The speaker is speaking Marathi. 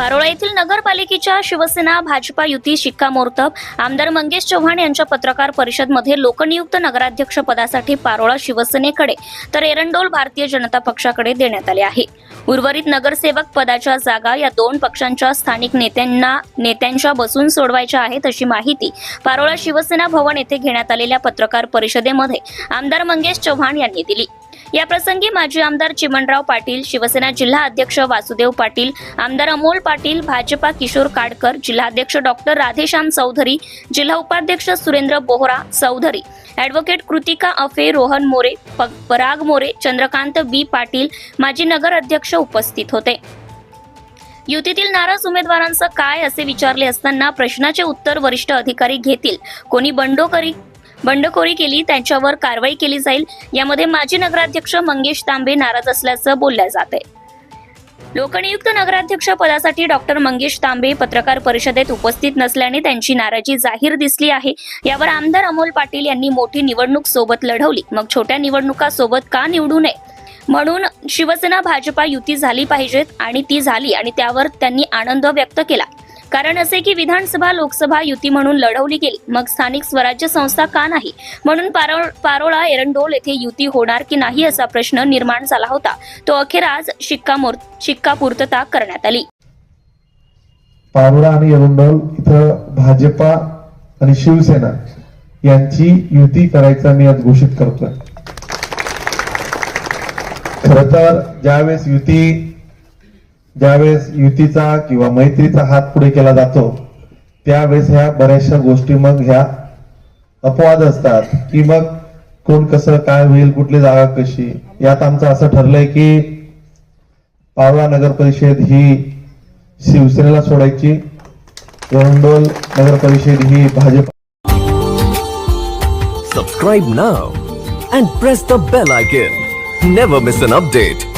पारोळा येथील नगरपालिकेच्या शिवसेना भाजपा युती शिक्कामोर्तब आमदार मंगेश चव्हाण यांच्या पत्रकार परिषदमध्ये लोकनियुक्त नगराध्यक्ष पदासाठी पारोळा शिवसेनेकडे तर एरंडोल भारतीय जनता पक्षाकडे देण्यात आले आहे. उर्वरित नगरसेवक पदाच्या जागा या दोन पक्षांच्या स्थानिक नेत्यांना नेत्यांच्या बसून सोडवायच्या आहेत अशी माहिती पारोळा शिवसेना भवन येथे घेण्यात आलेल्या पत्रकार परिषदेमध्ये आमदार मंगेश चव्हाण यांनी दिली. या प्रसंगी माजी आमदार चिमणराव पाटील शिवसेना जिल्हा अध्यक्ष वासुदेव पाटील आमदार अमोल पाटील भाजपा किशोर काडकर जिल्हाध्यक्ष डॉक्टर राधेश्याम चौधरी जिल्हा उपाध्यक्ष सुरेंद्र बोहरा चौधरी ॲडव्होकेट कृतिका अफे रोहन मोरे प- पराग मोरे चंद्रकांत बी पाटील माजी नगर अध्यक्ष उपस्थित होते. युतीतील नाराज उमेदवारांचं काय असे विचारले असताना प्रश्नाचे उत्तर वरिष्ठ अधिकारी घेतील. कोणी बंडोकरी बंडखोरी केली त्यांच्यावर कारवाई केली जाईल. यामध्ये माजी नगराध्यक्ष मंगेश तांबे नाराज असल्याचं बोलल्या जाते. लोकनियुक्त नगराध्यक्ष पदासाठी डॉक्टर मंगेश तांबे पत्रकार परिषदेत उपस्थित नसल्याने त्यांची नाराजी जाहीर दिसली आहे. यावर आमदार अमोल पाटील यांनी मोठी निवडणूक सोबत लढवली. मग छोट्या निवडणुका सोबत का निवडू नये? म्हणून शिवसेना भाजपा युती झाली पाहिजेत आणि ती झाली आणि त्यावर त्यांनी आनंद व्यक्त केला. कारण असे की विधानसभा लोकसभा युती म्हणून लढवली गेली. मग स्थानिक स्वराज्य संस्था का नाही? म्हणून पारो पारोळा एरंडोल येथे युती होणार की नाही असा प्रश्न निर्माण झाला होता. तो अखेर आज शिक्कामोर शिक्कापूर्तता करण्यात आली. पारोळा आणि एरंडोल इथं भाजपा आणि शिवसेना यांची युती करायचा मी आज घोषित करतोय. खर तर ज्यावेळेस युती ज्यावेळेस युतीचा किंवा मैत्रीचा हात पुढे केला जातो त्यावेळेस ह्या बऱ्याचशा गोष्टी मग ह्या अपवाद असतात की मग कोण कसं काय होईल कुठली जागा कशी? यात आमचं असं ठरलंय की पारोळा नगर परिषद ही शिवसेनेला सोडायची एरंडोल नगर परिषद ही Bhajap subscribe now and press the bell icon never miss an update